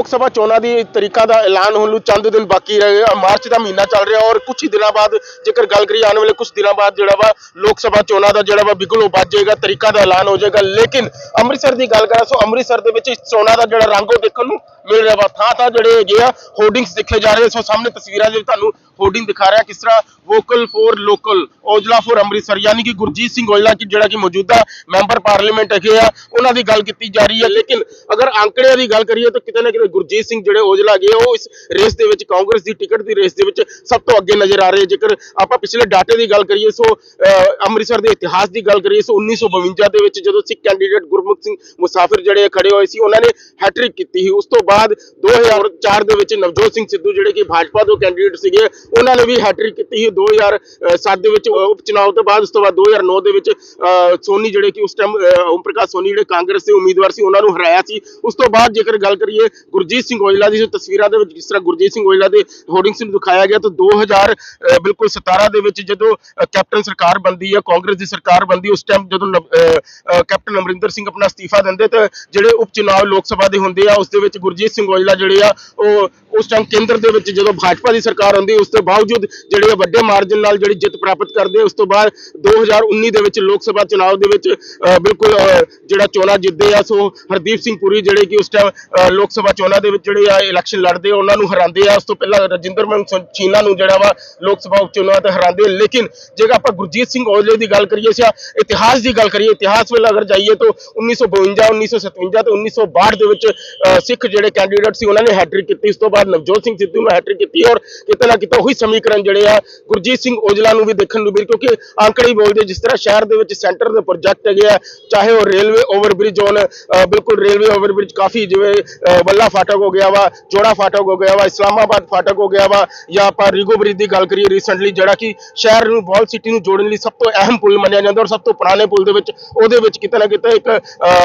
ਲੋਕ ਸਭਾ ਚੋਣਾਂ ਦੀ ਤਰੀਕਾ ਦਾ ਐਲਾਨ ਹੋਣ ਨੂੰ ਚੰਦ ਦਿਨ ਬਾਕੀ ਰਹਿ ਗਏ ਮਾਰਚ ਦਾ ਮਹੀਨਾ ਚੱਲ ਰਿਹਾ ਔਰ ਕੁਝ ਹੀ ਦਿਨਾਂ ਬਾਅਦ ਜੇਕਰ ਗੱਲ ਕਰੀਏ ਆਉਣ ਵਾਲੇ ਕੁਝ ਦਿਨਾਂ ਬਾਅਦ ਜਿਹੜਾ ਵਾ ਲੋਕ ਸਭਾ ਚੋਣਾਂ ਦਾ ਜਿਹੜਾ ਵਾ ਬਿਗਲ ਉਹ ਵੱਜ ਜਾਏਗਾ, ਤਰੀਕਾ ਦਾ ਐਲਾਨ ਹੋ ਜਾਏਗਾ। ਲੇਕਿਨ ਅੰਮ੍ਰਿਤਸਰ ਦੀ ਗੱਲ ਕਰਾਂ, ਸੋ ਅੰਮ੍ਰਿਤਸਰ ਦੇ ਵਿੱਚ ਇਸ ਚੋਣਾਂ ਦਾ ਜਿਹੜਾ ਰੰਗ ਉਹ ਦੇਖਣ ਨੂੰ ਮਿਲ ਰਿਹਾ ਵਾ। ਥਾਂ ਥਾਂ ਜਿਹੜੇ ਹੈਗੇ ਆ ਹੋਰਡਿੰਗਸ ਦੇਖੇ ਜਾ ਰਹੇ ਸੋ ਸਾਹਮਣੇ ਤਸਵੀਰਾਂ ਦੇ ਤੁਹਾਨੂੰ ਹੋਰਡਿੰਗ ਦਿਖਾ ਰਿਹਾ ਕਿਸ ਤਰ੍ਹਾਂ vocal for local Aujla for Amritsar, ਯਾਨੀ ਕਿ ਗੁਰਜੀਤ ਸਿੰਘ ਔਜਲਾ ਕਿ ਜਿਹੜਾ ਕਿ ਮੌਜੂਦਾ ਮੈਂਬਰ ਪਾਰਲੀਮੈਂਟ ਹੈਗੇ ਆ, ਉਹਨਾਂ ਦੀ ਗੱਲ ਕੀਤੀ ਜਾ ਰਹੀ ਹੈ। ਲੇਕਿਨ ਅਗਰ ਅੰਕੜਿਆਂ ਦੀ ਗੱਲ ਕਰੀਏ ਤਾਂ ਕਿਤੇ ਨਾ ਕਿਤੇ ਗੁਰਜੀਤ ਸਿੰਘ ਜਿਹੜੇ ਔਜਲਾ ਗਏ ਉਹ ਇਸ ਰੇਸ ਦੇ ਵਿੱਚ ਕਾਂਗਰਸ ਦੀ ਟਿਕਟ ਦੀ ਰੇਸ ਦੇ ਵਿੱਚ ਸਭ ਤੋਂ ਅੱਗੇ ਨਜ਼ਰ ਆ ਰਹੇ ਜੇਕਰ ਆਪਾਂ ਪਿਛਲੇ ਡਾਟੇ ਦੀ ਗੱਲ ਕਰੀਏ ਸੋ ਅਹ, ਅੰਮ੍ਰਿਤਸਰ ਦੇ ਇਤਿਹਾਸ ਦੀ ਗੱਲ ਕਰੀਏ ਸੋ 1952 ਦੇ ਵਿੱਚ ਜਦੋਂ ਸਿੱਖ ਕੈਂਡੀਡੇਟ ਗੁਰਮੁਖ ਸਿੰਘ ਮੁਸਾਫਿਰ ਜਿਹੜੇ ਖੜੇ ਹੋਏ ਸੀ ਉਹਨਾਂ ਨੇ ਹੈਟ੍ਰਿਕ ਕੀਤੀ ਸੀ। ਉਸ ਤੋਂ ਬਾਅਦ 2004 ਦੇ ਵਿੱਚ ਨਵਜੋਤ ਸਿੰਘ ਸਿੱਧੂ ਜਿਹੜੇ ਕਿ ਭਾਜਪਾ ਤੋਂ ਕੈਂਡੀਡੇਟ ਸੀਗੇ ਉਹਨਾਂ ਨੇ ਵੀ ਹੈਟ੍ਰਿਕ ਕੀਤੀ ਸੀ। 2007 ਦੇ ਵਿੱਚ ਉਪ ਚੁਣਾਵ ਤੋਂ ਬਾਅਦ ਉਸ ਤੋਂ ਬਾਅਦ 2009 ਦੇ ਵਿੱਚ ਅਹ, ਸੋਨੀ ਜਿਹੜੇ ਕਿ ਉਸ ਟਾਈਮ ਓਮ ਪ੍ਰਕਾਸ਼ ਸੋਨੀ ਜਿਹੜੇ ਕਾਂਗਰਸ ਦੇ ਉਮੀਦਵਾਰ ਸੀ ਉਹਨਾਂ ਨੂੰ ਹਰਾਇਆ ਸੀ। ਉਸ ਤੋਂ ਬਾਅਦ ਜੇਕਰ ਗੱਲ ਕਰੀਏ ਗੁਰਜੀਤ ਸਿੰਘ ਔਜਲਾ ਦੀ ਜੋ ਤਸਵੀਰਾਂ ਦੇ ਵਿੱਚ ਜਿਸ ਤਰ੍ਹਾਂ ਗੁਰਜੀਤ ਸਿੰਘ ਔਜਲਾ ਦੇ ਹੋਰਡਿੰਗਸ ਨੂੰ ਦਿਖਾਇਆ ਗਿਆ ਤਾਂ 2000 ਅਹ, ਬਿਲਕੁਲ 17 ਦੇ ਵਿੱਚ ਜਦੋਂ ਕੈਪਟਨ ਸਰਕਾਰ ਬਣਦੀ ਹੈ ਕਾਂਗਰਸ ਦੀ ਸਰਕਾਰ ਬਣਦੀ ਉਸ ਟਾਈਮ ਜਦੋਂ ਕੈਪਟਨ ਅਮਰਿੰਦਰ ਸਿੰਘ ਆਪਣਾ ਅਸਤੀਫਾ ਦਿੰਦੇ ਤਾਂ ਜਿਹੜੇ ਉਪ ਚੁਣਾਵ ਲੋਕ ਸਭਾ ਦੇ ਹੁੰਦੇ ਆ ਉਸ ਦੇ ਵਿੱਚ ਗੁਰਜੀਤ ਸਿੰਘ ਔਜਲਾ ਜਿਹੜੇ ਆ ਉਹ ਉਸ ਟਾਈਮ ਕੇਂਦਰ ਦੇ ਵਿੱਚ ਜਦੋਂ ਭਾਜਪਾ ਦੀ ਸਰਕਾਰ ਹੁੰਦੀ ਉਸ ਤੋਂ ਬਾਵਜੂਦ ਜਿਹੜੇ ਆ ਵੱਡੇ ਮਾਰਜਨ ਨਾਲ ਜਿਹੜੀ ਜਿੱਤ ਪ੍ਰਾਪਤ ਕਰਦੇ ਉਸ ਤੋਂ ਬਾਅਦ 2019 ਦੇ ਵਿੱਚ ਲੋਕ ਸਭਾ ਚੁਣਾਵ ਦੇ ਵਿੱਚ ਅਹ, ਬਿਲਕੁਲ ਜਿਹੜਾ ਚੋਣਾਂ ਜਿੱਤਦੇ ਆ ਸੋ ਹਰਦੀਪ ਸਿੰਘ ਪੁਰੀ ਜਿਹੜੇ ਕਿ ਉਸ ਟਾਈਮ ਲੋਕ ਸਭਾ ਚੋਣਾਂ ਦੇ ਵਿੱਚ ਜਿਹੜੇ ਆ ਇਲੈਕਸ਼ਨ ਲੜਦੇ ਉਹਨਾਂ ਨੂੰ ਹਰਾਉਂਦੇ ਆ। ਉਸ ਤੋਂ ਪਹਿਲਾਂ ਰਜਿੰਦਰ ਸਿੰਘ ਚੀਨਾ ਨੂੰ ਜਿਹੜਾ ਵਾ ਲੋਕ ਸਭਾ ਉਪ ਤੇ ਹਰਾਉਂਦੇ ਲੇਕਿਨ ਜੇਕਰ ਆਪਾਂ ਗੁਰਜੀਤ ਸਿੰਘ ਔਜਲੇ ਦੀ ਗੱਲ ਕਰੀਏ ਸਿਆ ਇਤਿਹਾਸ ਦੀ ਗੱਲ ਕਰੀਏ ਇਤਿਹਾਸ ਵੱਲ ਅਗਰ ਜਾਈਏ ਤਾਂ 1952 1957 ਤੇ 1962 ਦੇ ਵਿੱਚ ਅਹ, ਸਿੱਖ ਜਿਹੜੇ ਕੈਂਡੀਡੇਟ ਸੀ ਉਹਨਾਂ ਨੇ ਹੈਟ੍ਰਿਕ ਕੀਤੀ। ਉਸ ਤੋਂ ਬਾਅਦ ਨਵਜੋਤ ਸਿੰਘ ਸਿੱਧੂ ਨੇ ਹੈਟ੍ਰਿਕ ਕੀਤੀ ਔਰ ਕਿਤੇ ਨਾ ਕਿਤੇ ਉਹੀ ਸਮੀਕਰਨ ਜਿਹੜੇ ਆ ਗੁਰਜੀਤ ਸਿੰਘ ਔਜਲਾ ਨੂੰ ਵੀ ਦੇਖਣ ਨੂੰ ਮਿਲ। ਕਿਉਂਕਿ ਆਂਕੜੇ ਹੀ ਬੋਲਦੇ ਜਿਸ ਤਰ੍ਹਾਂ ਸ਼ਹਿਰ ਦੇ ਵਿੱਚ ਸੈਂਟਰ ਦੇ ਪ੍ਰੋਜੈਕਟ ਹੈਗੇ ਆ ਚਾਹੇ ਉਹ ਰੇਲਵੇ ਓਵਰਬ੍ਰਿਜ ਹੋਣ ਬਿਲਕੁਲ ਰੇਲਵੇ ਓਵਰਬ੍ਰਿਜ ਕਾਫੀ ਜਿਵੇਂ ਅਹ, ਬੱਲਾ ਫਾਟਕ ਹੋ ਗਿਆ ਵਾ ਜੋੜਾ ਫਾਟਕ ਹੋ ਗਿਆ ਵਾ ਇਸਲਾਮਾਬਾਦ ਫਾਟਕ ਹੋ ਗਿਆ ਵਾ ਜਾਂ ਆਪਾਂ ਰੀਗੋ ਬ੍ਰਿਜ ਦੀ ਗੱਲ ਕਰੀਏ ਰੀਸੈਂਟਲੀ ਜਿਹੜਾ ਕਿ ਸ਼ਹਿਰ ਨੂੰ ਬਾਲ ਸਿਟੀ ਨੂੰ ਜੋੜਨ ਲਈ ਸਭ ਤੋਂ ਅਹਿਮ ਪੁਲ ਮੰਨਿਆ ਜਾਂਦਾ ਔਰ ਸਭ ਤੋਂ ਪੁਰਾਣੇ ਪੁਲ ਦੇ ਵਿੱਚ ਉਹਦੇ ਵਿੱਚ ਕਿਤੇ ਨਾ ਕਿਤੇ ਇੱਕ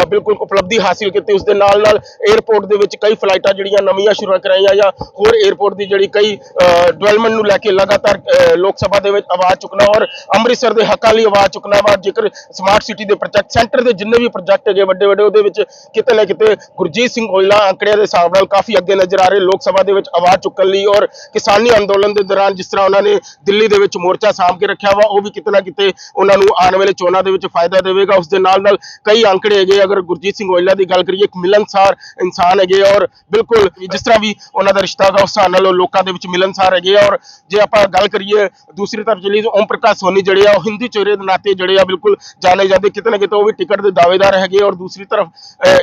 ਬਿਲਕੁਲ ਉਪਲਬਧੀ ਹਾਸਿਲ ਕੀਤੀ ਉਸ ਦੇ ਨਾਲ ਨਾਲ 에ਅਰਪੋਰਟ ਦੇ ਵਿੱਚ ਕਈ ਫਲਾਈਟਾਂ ਜਿਹੜੀਆਂ ਨਵੀਆਂ ਸ਼ੁਰੂ ਕਰਾਈਆਂ ਜਾਂ ਹੋਰ 에ਅਰਪੋਰਟ ਦੀ ਜਿਹੜੀ ਕਈ ਡਿਵੈਲਪਮੈਂਟ ਨੂੰ ਲੈ ਕੇ ਲਗਾਤਾਰ ਲੋਕ ਸਭਾ ਦੇ ਵਿੱਚ ਆਵਾਜ਼ ਚੁੱਕਣਾ ਔਰ ਅੰਮ੍ਰਿਤਸਰ ਦੇ ਹੱਕਾਂ ਲਈ ਆਵਾਜ਼ ਚੁੱਕਣਾ ਵਾ ਜੇਕਰ ਸਮਾਰਟ ਸਿਟੀ ਦੇ ਪ੍ਰੋਜੈਕਟ ਸੈਂਟਰ ਦੇ ਜਿੰਨੇ ਵੀ ਪ੍ਰੋਜੈਕਟ ਹੈਗੇ ਵੱਡੇ ਵੱਡੇ ਉਹਦੇ ਵਿੱਚ ਕਿਤੇ ਨਾ ਕਿਤੇ ਗੁਰਜੀਤ ਸਿੰਘ ਔਜਲਾ ਅੰਕੜਿਆਂ ਦੇ ਹਿਸਾਬ ਨਾਲ ਕਾਫੀ ਅੱਗੇ ਨਜ਼ਰ ਆ ਰਹੇ ਲੋਕ ਸਭਾ ਦੇ ਵਿੱਚ ਆਵਾਜ਼ ਚੁੱਕਣ ਲਈ ਔਰ ਕਿਸਾਨੀ ਅੰਦੋਲਨ ਦੇ ਦੌਰਾਨ ਜਿਸ ਤਰ੍ਹਾਂ ਉਹਨਾਂ ਨੇ ਦਿੱਲੀ ਦੇ ਵਿੱਚ ਮੋਰਚਾ ਸਾਂਭ ਕੇ ਰੱਖਿਆ ਵਾ, ਉਹ ਵੀ ਕਿਤੇ ਨਾ ਕਿਤੇ ਉਹਨਾਂ ਨੂੰ ਆਉਣ ਵਾਲੇ ਚੋਣਾਂ ਦੇ ਵਿੱਚ ਫਾਇਦਾ ਦੇਵੇਗਾ। ਉਸ ਦੇ ਨਾਲ ਨਾਲ ਕਈ ਅੰਕੜੇ ਹੈਗੇ, ਅਗਰ ਗੁਰਜੀਤ ਸਿੰਘ ਔਜਲਾ ਦੀ ਗੱਲ ਕਰੀਏ, ਇੱਕ ਮਿਲਨਸਾਰ ਇਨਸਾਨ ਹੈਗੇ ਔਰ ਬਿਲਕੁਲ ਜਿਸ ਤਰ੍ਹਾਂ ਵੀ ਉਹਨਾਂ ਦਾ ਰਿਸ਼ਤਾ ਦਾ ਉਸ ਹਿਸਾਬ ਨਾਲ ਉਹ ਲੋਕਾਂ ਦੇ ਵਿੱਚ ਮਿਲਨਸਾਰ ਹੈਗੇ ਆ। ਔਰ ਜੇ ਆਪਾਂ ਗੱਲ ਕਰੀਏ, ਦੂਸਰੀ ਤਰਫ ਚਲੀ ਤਾਂ ਓਮ ਪ੍ਰਕਾਸ਼ ਸੋਨੀ ਜਿਹੜੇ ਆ, ਉਹ ਹਿੰਦੀ ਚਿਹਰੇ ਦੇ ਨਾਤੇ ਜਿਹੜੇ ਆ, ਬਿਲਕੁਲ ਜਾਣੇ ਜਾਂਦੇ ਕਿਤੇ ਨਾ ਕਿਤੇ ਉਹ ਵੀ ਟਿਕਟ ਦੇ ਦਾਅਵੇਦਾਰ ਹੈਗੇ ਔਰ ਦੂਸਰੀ ਤਰਫ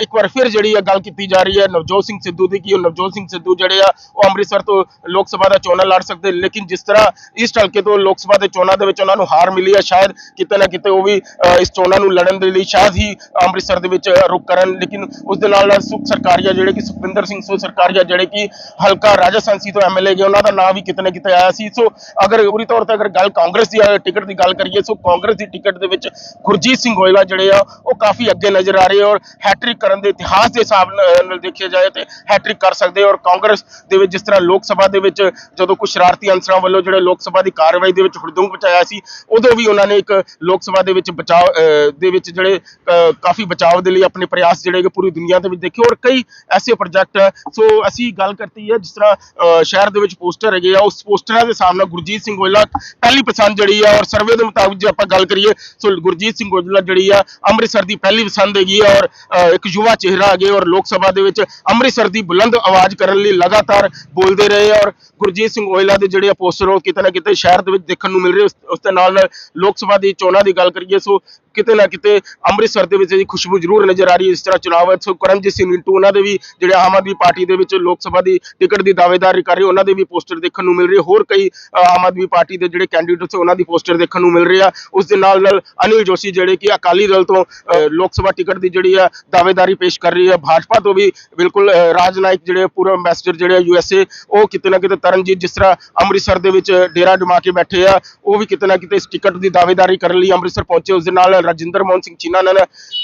ਇੱਕ ਵਾਰ ਫਿਰ ਜਿਹੜੀ ਆ ਗੱਲ ਕੀਤੀ ਜਾ ਰਹੀ ਹੈ, ਨਵਜੋਤ ਸਿੰਘ ਸਿੱਧੂ ਦੀ ਕਿ ਉਹ ਨਵਜੋਤ ਸਿੰਘ ਸਿੱਧੂ ਜਿਹੜੇ ਆ, ਉਹ ਅੰਮ੍ਰਿਤਸਰ ਤੋਂ ਲੋਕ ਸਭਾ ਦਾ ਚੋਣਾਂ ਲੜ ਸਕਦੇ, ਲੇਕਿਨ ਜਿਸ ਤਰ੍ਹਾਂ ਇਸ ਹਲਕੇ ਤੋਂ ਲੋਕ ਸਭਾ ਦੇ ਚੋਣਾਂ ਦੇ ਵਿੱਚ ਉਹਨਾਂ ਨੂੰ ਹਾਰ ਮਿਲੀ ਆ ਸ਼ਾਇਦ ਕਿਤੇ ਨਾ ਕਿਤੇ ਉਹ ਵੀ ਇਸ ਚੋਣਾਂ ਨੂੰ ਲੜਨ ਦੇ ਲਈ ਸ਼ਾਇਦ ਹੀ ਅੰਮ੍ਰਿਤਸਰ ਦੇ ਵਿੱਚ ਰੁਕ ਕਰਨ, ਲੇਕਿਨ ਉਸ ਦੇ ਨਾਲ ਨਾਲ ਸੁਖ ਸਰਕਾਰੀਆ ਜਿਹੜੇ ਕਿ ਸੁਖਵਿੰਦਰ ਸਿੰਘ ਸੁਖ ਸਰਕਾਰੀਆ ਜਿਹੜੇ ਕਿ ਹਲਕਾ ਰਾਜਸਥਾਨੀ ਤੋਂ ਐਮਐਲਏ ਗਏ, ਉਹਨਾਂ ਦਾ ਨਾਮ ਵੀ ਕਿਤੇ ਨਾ ਕਿਤੇ ਆਇਆ ਸੀ। ਸੋ ਅਗਰ ਪੂਰੀ ਤੌਰ ਤੇ ਅਗਰ ਗੱਲ ਕਾਂਗਰਸ ਦੀ ਟਿਕਟ ਦੀ ਗੱਲ ਕਰੀਏ, ਸੋ ਕਾਂਗਰਸ ਦੀ ਟਿਕਟ ਦੇ ਵਿੱਚ ਗੁਰਜੀਤ ਸਿੰਘ ਔਜਲਾ ਜਿਹੜੇ ਆ, ਉਹ ਕਾਫੀ ਅੱਗੇ ਨਜ਼ਰ ਆ ਰਹੇ ਔਰ ਹੈਟ੍ਰਿਕ ਕਰਨ ਦੇ ਇਤਿਹਾਸ ਦੇ ਹਿਸਾਬ ਨਾਲ ਦੇਖਿਆ ਜਾਏ ਤੇ ਹੈਟ੍ਰਿਕ ਕਰ ਸਕਦੇ ਔਰ ਕਾਂਗਰਸ ਦੇ ਵਿੱਚ ਜਿਸ ਤਰ੍ਹਾਂ ਲੋਕ ਸਭਾ ਦੇ ਵਿੱਚ ਜਦੋਂ ਕੁਝ ਸ਼ਰਾਰਤੀ ਅੰਸਰਾਂ ਵੱਲੋਂ ਜਿਹੜੇ ਲੋਕ ਸਭਾ ਦੀ ਕਾਰਵਾਈ ਦੇ ਵਿੱਚ ਹੁੜਦੰਗ ਪਹੁੰਚਾਇਆ ਸੀ ਉਦੋਂ ਵੀ ਉਹਨਾਂ ਨੇ ਇੱਕ ਲੋਕ ਸਭਾ ਦੇ ਵਿੱਚ ਬਚਾਅ ਅਹ, ਦੇ ਵਿੱਚ ਜਿਹੜੇ ਅਹ, ਕਾਫੀ ਬਚਾਅ ਦੇ ਲਈ ਆਪਣੇ ਪ੍ਰਯਾਸ ਜਿਹੜੇ ਕਿ ਪੂਰੀ ਦੁਨੀਆ ਦੇ ਵਿੱਚ ਦੇਖੇ ਔਰ ਕਈ ਐਸੇ ਪ੍ਰੋਜੈਕਟ ਸੋ ਅਸੀਂ ਗੱਲ ਕਰਤੀ ਹੈ ਜਿਸ ਤਰ੍ਹਾਂ ਅਹ, ਸ਼ਹਿਰ ਦੇ ਵਿੱਚ ਪੋਸਟਰ ਹੈਗੇ ਆ ਉਸ ਪੋਸਟਰਾਂ ਦੇ ਸਾਹਮਣੇ ਗੁਰਜੀਤ ਸਿੰਘ ਗੋਇਲਾ ਪਹਿਲੀ ਪਸੰਦ ਜਿਹੜੀ ਆ ਔਰ ਸਰਵੇ ਦੇ ਮੁਤਾਬਿਕ ਜੇ ਆਪਾਂ ਗੱਲ ਕਰੀਏ ਸੋ ਗੁਰਜੀਤ ਸਿੰਘ ਗੋਇਲਾ ਜਿਹੜੀ ਆ ਅੰਮ੍ਰਿਤਸਰ ਦੀ ਪਹਿਲੀ ਪਸੰਦ ਹੈਗੀ ਆ ਔਰ ਅਹ, ਇੱਕ ਯੁਵਾ ਚਿਹਰਾ ਹੈਗੇ ਔਰ ਲੋਕ ਸਭਾ ਦੇ ਵਿੱਚ ਅੰਮ੍ਰਿਤਸਰ ਦੀ ਬੁਲੰਦ ਆਵਾਜ਼ ਕਰਨ ਲਈ ਲਗਾਤਾਰ ਬੋਲਦੇ ਰਹੇ ਆ ਔਰ ਗੁਰਜੀਤ ਸਿੰਘ ਔਜਲਾ ਦੇ ਜਿਹੜੇ ਪੋਸਟਰ ਉਹ ਕਿਤੇ ਨਾ ਕਿਤੇ ਸ਼ਹਿਰ ਦੇ ਵਿੱਚ ਦੇਖਣ ਨੂੰ ਮਿਲ ਰਹੇ, ਉਸ ਉਸ ਦੇ ਨਾਲ ਨਾਲ ਲੋਕ ਸਭਾ ਦੀ ਚੋਣਾਂ ਦੀ ਗੱਲ ਕਰੀਏ, ਸੋ ਕਿਤੇ ਨਾ ਕਿਤੇ ਅੰਮ੍ਰਿਤਸਰ ਦੇ ਵਿੱਚ ਇਹਦੀ ਖੁਸ਼ਬੂ ਜ਼ਰੂਰ ਨਜ਼ਰ ਆ ਰਹੀ ਹੈ। ਇਸ ਤਰ੍ਹਾਂ ਚੁਣਾਵ ਹੈ। ਸੋ ਕਰਮਜੀਤ ਸਿੰਘ ਮਿੰਟੂ ਉਹਨਾਂ ਦੇ ਵੀ ਜਿਹੜੇ ਆਮ ਆਦਮੀ ਪਾਰਟੀ ਦੇ ਵਿੱਚ ਲੋਕ ਸਭਾ ਦੀ ਟਿਕਟ ਦੀ ਦਾਅਵੇਦਾਰੀ ਕਰ ਰਹੇ ਉਹਨਾਂ ਦੇ ਵੀ ਪੋਸਟਰ ਦੇਖਣ ਨੂੰ ਮਿਲ ਰਹੇ। ਹੋਰ ਕਈ ਆਮ ਆਦਮੀ ਪਾਰਟੀ ਦੇ ਜਿਹੜੇ ਕੈਂਡੀਡੇਟਸ ਉਹਨਾਂ ਦੀ ਪੋਸਟਰ ਦੇਖਣ ਨੂੰ ਮਿਲ ਰਹੇ ਆ। ਉਸ ਦੇ ਨਾਲ ਨਾਲ ਅਨਿਲ ਜੋਸ਼ੀ ਜਿਹੜੇ ਕਿ ਅਕਾਲੀ ਦਲ ਤੋਂ ਲੋਕ ਸਭਾ ਟਿਕਟ ਦੀ ਜਿਹੜੀ ਆ ਦਾਅਵੇਦਾਰੀ ਪੇਸ਼ ਕਰ ਰਹੀ ਆ ਭਾਜਪਾ ਤੋਂ ਵੀ ਬਿਲਕੁਲ ਅ, ਰਾਜ ਨਾਇਕ ਜਿਹੜੇ ਪੂਰਾ ਐਮਬੈਸਡਰ ਜਿਹੜੇ ਯੂ ਐਸ ਏ ਉਹ ਕਿਤੇ ਨਾ ਕਿਤੇ ਤਰਨਜੀਤ ਜਿਸ ਤਰ੍ਹਾਂ ਅੰਮ੍ਰਿਤਸਰ ਦੇ ਵਿੱਚ ਡੇਰਾ ਜਮਾ ਕੇ ਬੈਠੇ ਆ ਉਹ ਵੀ ਕਿਤੇ ਨਾ ਕਿਤੇ ਇਸ ਟਿਕਟ ਦੀ ਦਾਅਵੇਦਾਰੀ ਕਰਨ ਲਈ ਅੰਮ੍ਰਿਤਸਰ ਪਹੁੰਚੇ। ਉਸ ਦੇ ਨਾਲ ਰਾਜਿੰਦਰ ਮੋਹਨ ਸਿੰਘ ਚੀਨਾ ਨੇ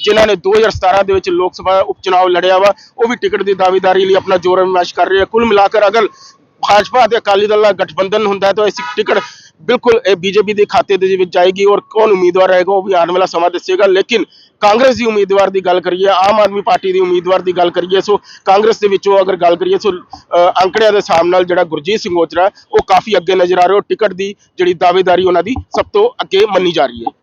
ਜਿਨ੍ਹਾਂ ਨੇ 2017 ਦੇ ਵਿੱਚ ਲੋਕ ਸਭਾ ਉਪ ਚੁਣਾਵ ਲੜਿਆ ਵਾ, ਉਹ ਵੀ ਟਿਕਟ ਦੀ ਦਾਅਵੇਦਾਰੀ ਲਈ ਆਪਣਾ ਜ਼ੋਰ ਅਜ਼ਮਾਇਸ਼ ਕਰ ਰਹੇ ਆ। ਕੁੱਲ ਮਿਲਾकर ਅਗਰ ਭਾਜਪਾ ਅਤੇ ਅਕਾਲੀ ਦਲ ਦਾ ਗਠਬੰਧਨ ਹੁੰਦਾ ਤਾਂ ਇਸ ਟਿਕਟ ਬਿਲਕੁਲ ਇਹ ਬੀਜੇਪੀ ਦੇ ਖਾਤੇ ਦੇ ਵਿੱਚ ਜਾਏਗੀ ਔਰ ਕੌਣ ਉਮੀਦਵਾਰ ਰਹੇਗਾ, ਉਹ ਵੀ ਆਉਣ ਵਾਲਾ ਸਮਾਂ ਦੱਸੇਗਾ। ਲੇਕਿਨ ਕਾਂਗਰਸ ਦੀ ਉਮੀਦਵਾਰ ਦੀ ਗੱਲ ਕਰੀਏ, ਆਮ ਆਦਮੀ ਪਾਰਟੀ ਦੀ ਉਮੀਦਵਾਰ ਦੀ ਗੱਲ ਕਰੀਏ, ਸੋ ਕਾਂਗਰਸ ਦੇ ਵਿੱਚੋਂ ਅਗਰ ਗੱਲ ਕਰੀਏ, ਸੋ ਅੰਕੜਿਆਂ ਦੇ ਹਿਸਾਬ ਨਾਲ ਜਿਹੜਾ ਗੁਰਜੀਤ ਸਿੰਘ ਔਜਲਾ, ਉਹ ਕਾਫੀ ਅੱਗੇ ਨਜ਼ਰ ਆ ਰਿਹਾ ਹੋ ਟਿਕਟ ਦੀ ਜਿਹੜੀ ਦਾਅਵੇਦਾਰੀ ਉਹਨਾਂ ਦੀ ਸਭ ਤੋਂ ਅੱਗੇ ਮੰਨੀ ਜਾ ਰਹੀ ਹੈ।